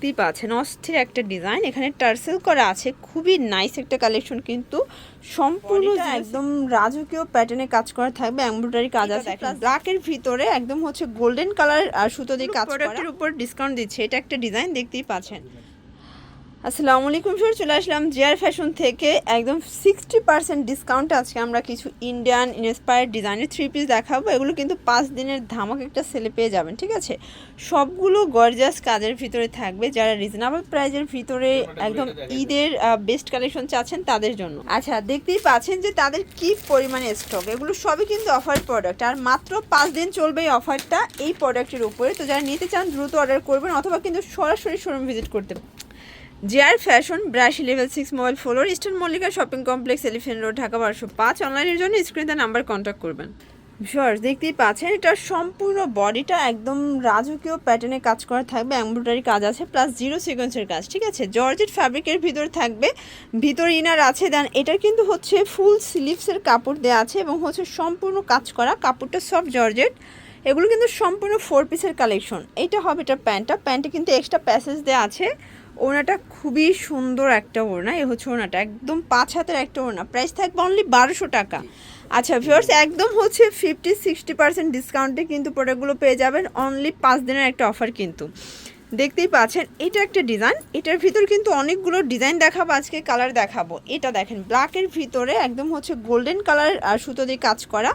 দেখতেই পাচ্ছেন অস্থির একটা ডিজাইন এখানে টার্সেল করা আছে খুবই নাইস একটা কালেকশন কিন্তু সম্পূর্ণ একদম রাজকীয় প্যাটার্নে কাজ করা থাকবে এমব্রয়ডারি কাজ আছে ব্ল্যাকের ভিতরে একদম হচ্ছে গোল্ডেন কালার আর সুতো দিয়ে কাজ করা। উপর ডিসকাউন্ট দিচ্ছে এটা একটা ডিজাইন দেখতেই পাচ্ছেন। আসসালামু আলাইকুম স্যার চলে আসলাম জিয়ার ফ্যাশন থেকে। একদম সিক্সটি পার্সেন্ট ডিসকাউন্ট আজকে আমরা কিছু ইন্ডিয়ান ইন্সপায়ার্ড ডিজাইনের থ্রি পিস দেখাবো। এগুলো কিন্তু পাঁচ দিনের ধামাক একটা সেলে পেয়ে যাবেন, ঠিক আছে? সবগুলো গর্জাস কাজের ভিতরে থাকবে, যারা রিজনেবল প্রাইজের ভিতরে একদম ঈদের বেস্ট কালেকশন চাচ্ছেন তাদের জন্য। আচ্ছা দেখতেই পাচ্ছেন যে তাদের কি পরিমাণে স্টক এগুলো সবই কিন্তু অফার প্রোডাক্ট আর মাত্র পাঁচ দিন চলবে এই অফারটা এই প্রোডাক্টের উপরে। তো যারা নিতে চান, দ্রুত অর্ডার করবেন, অথবা কিন্তু সরাসরি শোরুম ভিজিট করতে GR fashion, ব্রাশি level six mobile floor, Eastern Mallika shopping complex Elephant Road, Dhaka বারোশো পাঁচ। অনলাইনের জন্য স্ক্রিনে নাম্বার কন্ট্যাক্ট করবেন। শিওর দেখতেই পাচ্ছেন, এটা সম্পূর্ণ বডিটা একদম রাজকীয় প্যাটার্নে কাজ করা থাকবে এমব্রয়ডারি কাজ আছে প্লাস জিরো সিকোয়েন্সের কাজ, ঠিক আছে? জর্জেট ফ্যাব্রিকের ভিতর থাকবে, ভিতর ইনার আছে দেন এটার কিন্তু হচ্ছে ফুল স্লিভসের কাপড় দেওয়া আছে এবং হচ্ছে সম্পূর্ণ কাজ করা, কাপড়টা সব জর্জেট। এগুলো কিন্তু সম্পূর্ণ ফোর পিসের কালেকশন এইটা হবে এটা প্যান্টটা, প্যান্টে কিন্তু এক্সট্রা প্যাসেজ দেওয়া আছে। ওড়নাটা খুবই সুন্দর একটা ওড়না। এ হচ্ছে ওড়নাটা একদম পাঁচ হাতের একটা ওড়না। প্রাইস থাকবে অনলি বারোশো টাকা। আচ্ছা ভিউয়ার্স একদম হচ্ছে ফিফটি সিক্সটি পার্সেন্ট ডিসকাউন্টে কিন্তু প্রোডাক্টগুলো পেয়ে যাবেন। অনলি পাঁচ দিনের একটা অফার কিন্তু। দেখতেই পাচ্ছেন এটা একটা ডিজাইন এটার ভিতর কিন্তু অনেকগুলো ডিজাইন দেখাবো আজকে কালার দেখাবো। এটা দেখেন ব্ল্যাকের ভিতরে একদম হচ্ছে গোল্ডেন কালার আর সুতো দিয়ে কাজ করা।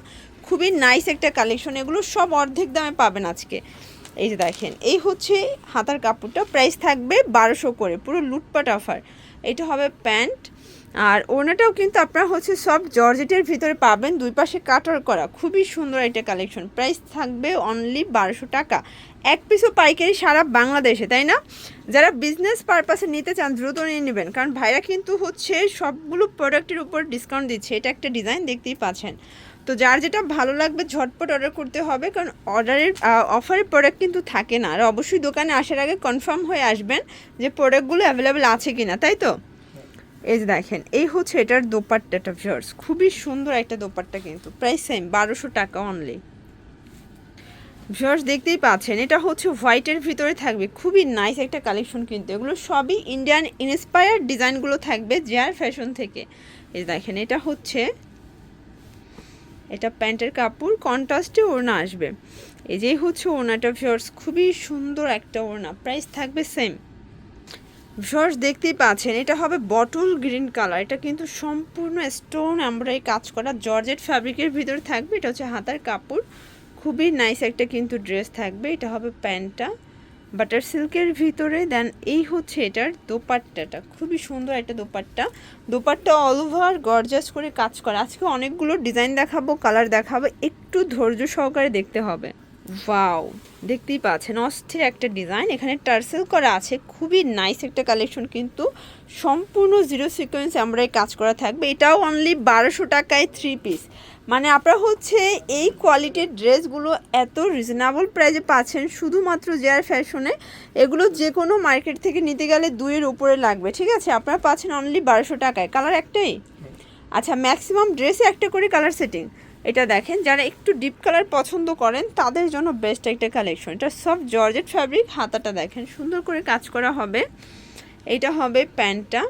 খুবই নাইস একটা কালেকশন এগুলো সব অর্ধেক দামে পাবেন আজকে। এই যে দেখেন, এই হচ্ছে হাতার কাপড়টা প্রাইস থাকবে বারোশো করে, পুরো লুটপাট অফার এটা হবে প্যান্ট, আর ওনাটাও কিন্তু আপনারা হচ্ছে সব জর্জেটের ভিতরে পাবেন, দুই পাশে কাটার করা। খুবই সুন্দর একটা কালেকশন প্রাইস থাকবে অনলি বারোশো টাকা। এক পিসও পাইকারি সারা বাংলাদেশে, তাই না? যারা বিজনেস পারপাসে নিতে চান, দ্রুত নিয়ে নেবেন, কারণ ভাইরা কিন্তু হচ্ছে সবগুলো প্রোডাক্টের উপর ডিসকাউন্ট দিচ্ছে। এটা একটা ডিজাইন দেখতেই পাচ্ছেন। তো যার যেটা ভালো লাগবে ঝটপট অর্ডার করতে হবে, কারণ অর্ডারের অফারের প্রোডাক্ট কিন্তু থাকে না। আর অবশ্যই দোকানে আসার আগে কনফার্ম হয়ে আসবেন যে প্রোডাক্টগুলো অ্যাভেলেবেল আছে কি না তাই তো? এই যে দেখেন, এই হচ্ছে এটার দোপাট্টাটা ভিউয়ার্স খুবই সুন্দর একটা দোপাট্টা কিন্তু। প্রাইস সেম বারোশো টাকা অনলি ভিউয়ার্স দেখতেই পাচ্ছেন, এটা হচ্ছে হোয়াইটের ভিতরে থাকবে। খুবই নাইস একটা কালেকশন কিন্তু। এগুলো সবই ইন্ডিয়ান ইন্সপায়ার্ড ডিজাইনগুলো থাকবে জেয়ার ফ্যাশন থেকে। এই দেখেন, এটা হচ্ছে এটা প্যান্টের কাপড়, কন্ট্রাস্টে ওড়না আসবে। এই যেই হচ্ছে ওড়নাটা ভিউয়ার্স খুবই সুন্দর একটা ওড়না প্রাইস থাকবে সেম ভিউয়ার্স দেখতেই পাচ্ছেন, এটা হবে বটল গ্রিন কালার এটা কিন্তু সম্পূর্ণ স্টোন আমরা এই কাজ করা, জর্জেট ফ্যাব্রিকের ভিতরে থাকবে, এটা হচ্ছে হাতার কাপড়, খুবই নাইস একটা কিন্তু ড্রেস থাকবে, এটা হবে প্যান্টটা। বাটার সিল্কের ভিতরে দেন এই হচ্ছে এটার দোপাট্টাটা। খুবই সুন্দর একটা dupatta. Dupatta all over gorgeous করে কাজ করা। আজকে অনেকগুলো ডিজাইন দেখাবো কালার দেখাবো, একটু ধৈর্য সহকারে দেখতে হবে। ওয়াও দেখতেই পাচ্ছেন অস্থির একটা ডিজাইন এখানে টার্সেল করা আছে খুবই নাইস একটা কালেকশন কিন্তু সম্পূর্ণ জিরো সিকোয়েন্স আমরা কাজ করা থাকবে। এটাও অনলি বারোশো টাকায় থ্রি পিস মানে আপনারা হচ্ছে এই কোয়ালিটির ড্রেসগুলো এত রিজনেবল প্রাইজে পাচ্ছেন শুধুমাত্র জেয়ার ফ্যাশনে এগুলো যে কোনো মার্কেট থেকে নিতে গেলে দুইয়ের উপরে লাগবে ঠিক আছে? আপনারা পাচ্ছেন অনলি বারোশো টাকায়। কালার একটাই? আচ্ছা ম্যাক্সিমাম ড্রেসে একটা করে কালার সেটিং এটা দেখেন, যারা একটু ডিপ কালার পছন্দ করেন, তাদের জন্য বেস্ট একটা কালেকশন এটা সব জর্জেট ফ্যাব্রিক হাতাটা দেখেন, সুন্দর করে কাজ করা হবে। এটা হবে প্যান্টটা।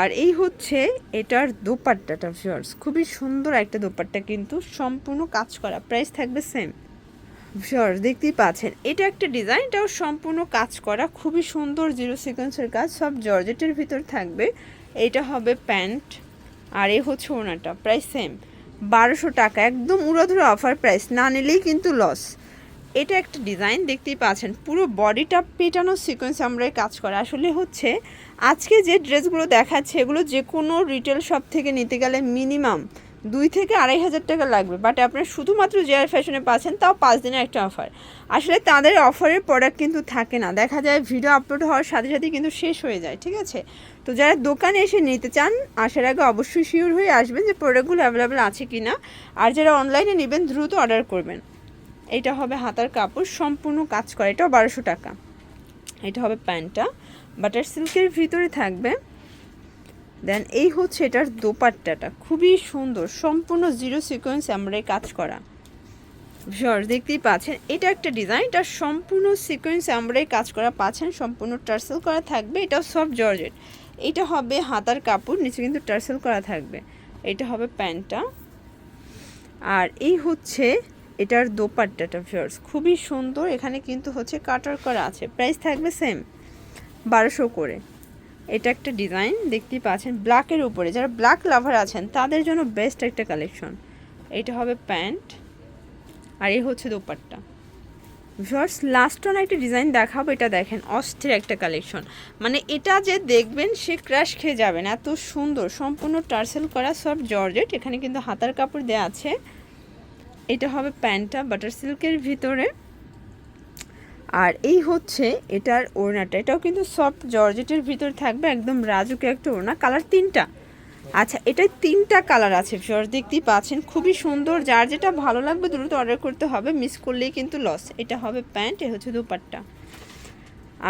আর এই হচ্ছে এটার দোপাট্টাটা ভিউয়ার্স খুবই সুন্দর একটা দোপাট্টা কিন্তু, সম্পূর্ণ কাজ করা প্রাইস থাকবে সেম ভিউয়ার্স দেখতেই পাচ্ছেন, এটা একটা ডিজাইন এটাও সম্পূর্ণ কাজ করা, খুবই সুন্দর জিরো সিকোয়েন্সের কাজ, সব জর্জেটের ভিতর থাকবে। এটা হবে প্যান্ট। আর এ হচ্ছে ওনাটা প্রাইস সেম বারোশো টাকা, একদম উড়োধুরো অফার প্রাইস না নিলেই কিন্তু লস এটা একটা ডিজাইন দেখতেই পাচ্ছেন, পুরো বডিটা পেটানো সিকোয়েন্স আমরা কাজ করে। আসলে হচ্ছে, আজকে যে ড্রেসগুলো দেখাচ্ছে, এগুলো যে কোনো রিটেল শপ থেকে নিতে গেলে মিনিমাম দুই থেকে আড়াই হাজার টাকা লাগবে বাট আপনারা শুধুমাত্র জেয়ার ফ্যাশনে পাচ্ছেন, তাও পাঁচ দিনের একটা অফার আসলে তাদের অফারের প্রোডাক্ট কিন্তু থাকে না। দেখা যায় ভিডিও আপলোড হওয়ার সাথে সাথে কিন্তু শেষ হয়ে যায়, ঠিক আছে? তো যারা দোকানে এসে নিতে চান, আসার আগে অবশ্যই শিওর হয়ে আসবেন যে প্রোডাক্টগুলো অ্যাভেলেবেল আছে কি না আর যারা অনলাইনে নেবেন, দ্রুত অর্ডার করবেন। এটা হবে হাতার কাপড়, সম্পূর্ণ কাজ করে। এটাও বারোশো টাকা। এটা হবে প্যান্টটা বাটার সিল্কের ভিতরে থাকবে দেন এই হচ্ছে এটার দোপাট্টাটা। খুবই সুন্দর, সম্পূর্ণ জিরো সিকোয়েন্স আমরা কাজ করা। ভিউয়ার্স দেখতেই পাচ্ছেন, এটা একটা ডিজাইন এটা সম্পূর্ণ সিকোয়েন্স আমরাই কাজ করা পাচ্ছেন, সম্পূর্ণ টার্সেল করা থাকবে, এটাও সব জর্জেট। এটা হবে হাতার কাপড়, নিচে কিন্তু টার্সেল করা থাকবে। এটা হবে প্যান্টটা। আর এই হচ্ছে এটার দোপাট্টাটা ভিউয়ার্স খুবই সুন্দর, এখানে কিন্তু হচ্ছে কাটার করা আছে প্রাইস থাকবে সেম বারোশো করে। এটা একটা ডিজাইন, দেখতেই পাচ্ছেন ব্ল্যাকের উপরে। যারা ব্ল্যাক লাভার আছেন, তাদের জন্য বেস্ট একটা কালেকশন এটা হবে প্যান্ট, আর এই হচ্ছে দোপাট্টা। ভিউয়ার্স লাস্ট অন একটা ডিজাইন দেখাবো, এটা দেখেন, অস্থির একটা কালেকশন মানে এটা যে দেখবেন, সে ক্র্যাশ খেয়ে যাবেন। এত সুন্দর, সম্পূর্ণ টার্সেল করা সব জর্জেট, এখানে কিন্তু হাতার কাপড় দেওয়া আছে। এটা হবে প্যান্টটা বাটার সিল্কের ভিতরে। আর এই হচ্ছে এটার ওড়নাটা। এটাও কিন্তু সফট জর্জেটের ভিতরে থাকবে, একদম রাজুকে একটা ওড়না। কালার তিনটা। আচ্ছা এটাই তিনটা কালার আছে ফিওর দেখতেই পাচ্ছেন, খুবই সুন্দর। যার যেটা ভালো লাগবে দ্রুত অর্ডার করতে হবে। মিস করলেই কিন্তু লস এটা হবে প্যান্ট এ হচ্ছে দুপাট্টা।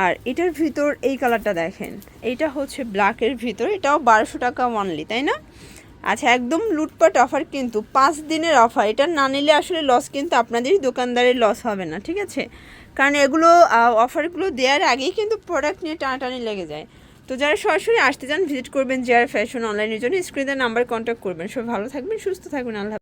আর এটার ভিতর এই কালারটা দেখেন। এইটা হচ্ছে ব্ল্যাকের ভিতর। এটাও বারোশো টাকা অনলি তাই না? আচ্ছা একদম লুটপাট অফার কিন্তু। পাঁচ দিনের অফার এটা না নিলে আসলে লস কিন্তু আপনাদেরই দোকানদারের লস হবে না, ঠিক আছে? কারণ এগুলো অফারগুলো দেওয়ার আগেই কিন্তু প্রোডাক্ট নিয়ে টানাটানি লেগে যায়। তো যারা সরাসরি আসতে চান ভিজিট করবেন জেয়ার ফ্যাশন অনলাইনের জন্য। স্ক্রিনের নাম্বার কন্ট্যাক্ট করবেন। সব ভালো থাকবেন, সুস্থ থাকবেন, আল্লাহ